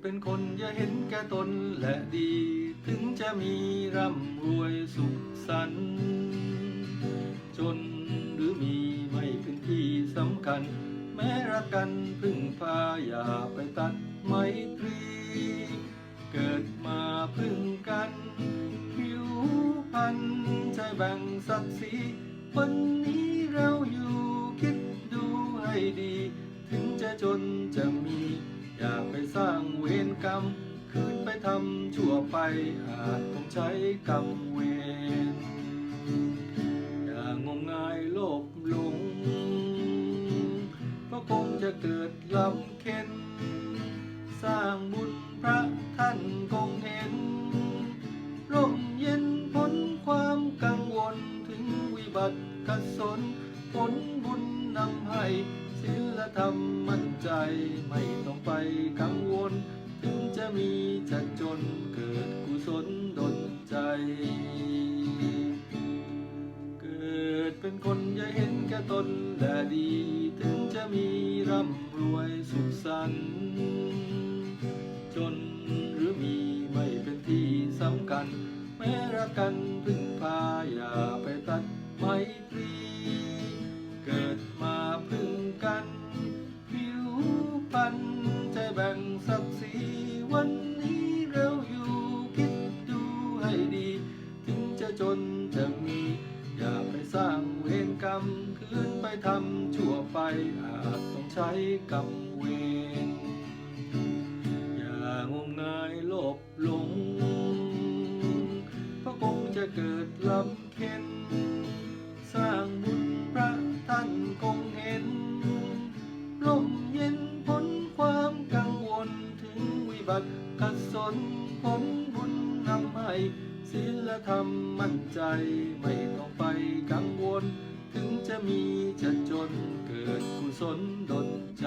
เป็นคนอย่าเห็นแก่ตนและดี ถึงจะมีร่ำรวยสุขสันต์จนหรือมีไม่เป็นที่สำคัญ แม้รักกันพึ่งพาอย่าไปตัดไมตรี เกิดมาพึ่งกันผิวพันใจแบ่งศักดิ์ศรีวันนี้เราอยู่คิดดูให้ดี ถึงจะจนจะมี อย่าไปสร้างเวรกรรม คืนไปทำชั่วไปอาจต้องใช้กรรมเวรอย่างมงายโลภหลงก็คงจะเกิดลำเค็นสร้างบุญพระท่านคงเห็น ร่มเย็นพ้นความกังวลถึงวิบัติกศลผลบุญนำให้ ศีลธรรมมั่นใจไม่ต้องไปกังวล ถึงจะมีจะจนเกิดกุศลดลใจ เกิดเป็นคนอย่าเห็นแก่ตนและดี ถึงจะมีร่ำรวยสุขสันต์จนหรือมีไม่เป็นที่สำคัญแม้รักกันพึ่งพาอย่าไป จนจะมี อย่าไปสร้างเวรกรรม คืนไปทำชั่วไปอาจต้องใช้กรรมเวรอย่างมงายลภหลงเพราะคงจะเกิดลำเค็นสร้างบุญพระท่านคงเห็นร่มเย็นพ้นความกังวลถึงวิบัติขัดสนผลบุญนำให้ ศีลธรรมมั่นใจไม่ต้องไปกังวล ถึงจะมีจะจนเกิดกุศลดลใจ